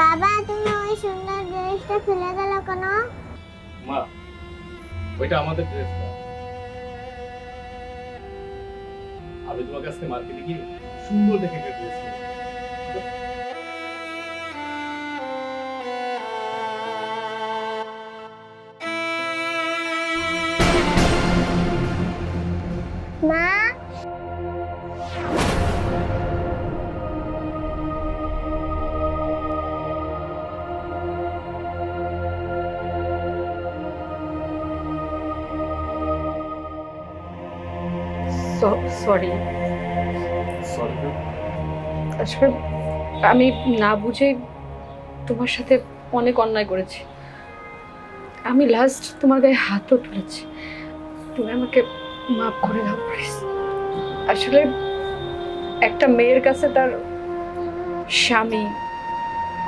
বাবা, তুমি ওই সুন্দর ড্রেসটা ফেলে গেল কেন? মা, ওইটা আমাদের ড্রেস না। আমি তোমার কাছে মার্কেটে গিয়ে সুন্দর দেখে একটা ড্রেস সরি সরি আসলে আমি না বুঝে তোমার সাথে অনেক অন্যায় করেছি। আমি লাস্ট তোমার গায়ে হাতও তুলেছি। তুমি আমাকে মাফ করে দাও প্লিজ আসলে একটা মেয়ের কাছে তার স্বামী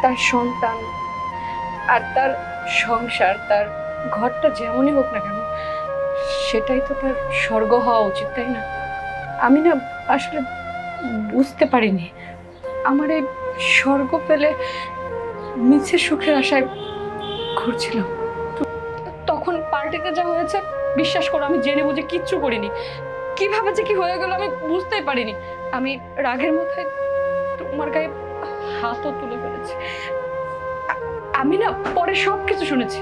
তার সন্তান আর তার সংসার তার ঘরটা যেমনই হোক না কেন সেটাই তো তার স্বর্গ হওয়া উচিত তাই না? আমি না আসলে বুঝতে পারিনি। আমার এই স্বর্গ পেলে মিছে সুখের আশায় ঘুরছিলাম। তখন পার্টিতে যা হয়েছে, বিশ্বাস করো, আমি জেনে বুঝে কিচ্ছু করিনি। কীভাবে যে কি হয়ে গেল আমি বুঝতেই পারিনি। আমি রাগের মাথায় তোমার গায়ে হাতও তুলে ফেলেছি। আমি না পরে সব কিছু শুনেছি।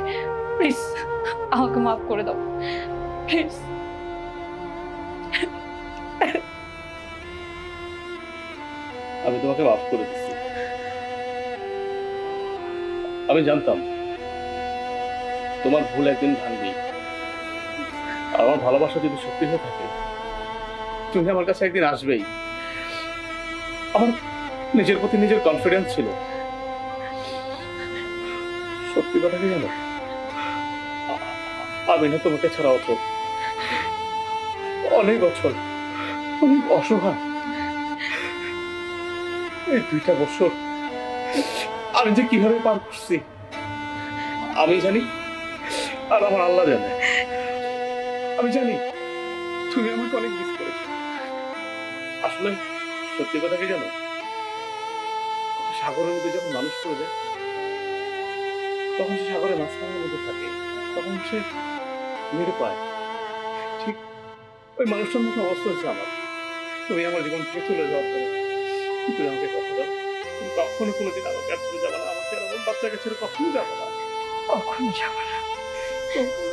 প্লিজ, আমাকে মাফ করে দাও। প্লিজ। আমি তোমাকে মাফ করে দিচ্ছি আমি জানতাম তোমার ভুল একদিন ভাঙবি। আমার ভালোবাসা যদি সত্যি হয়ে থাকে, তুমি আমার কাছে একদিন আসবেই। আমার নিজের প্রতি নিজের কনফিডেন্স ছিল। সত্যি কথা কি জানো? আমি না তোমাকে ছাড়া অত অনেক বছর অনেক অসহায়। এই দুইটা বছর আমি যে কীভাবে পার করছি, আমি জানি, আর আমার আল্লাহ জানে। আমি জানি তুমি আমাকে অনেক মিস করেছ। আসলে সত্যি কথা কি জানো? সাগরের মধ্যে যখন মানুষ পড়ে যায়, তখন সে সাগরের মাঝখানের মধ্যে থাকে, তখন সে নিরুপায় ঠিক, ওই মানুষটার মতো অবস্থা হচ্ছে আমার। তুমি আমার জীবন থেকে চলে যাওয়ার পরে তুমি আমাকে কথা দাও। কখনো কোনোদিন আর ছেড়ে যাবে না। আমাকে এরকম বাচ্চা কাছে কখনো যাবে না। কখনো যাব না।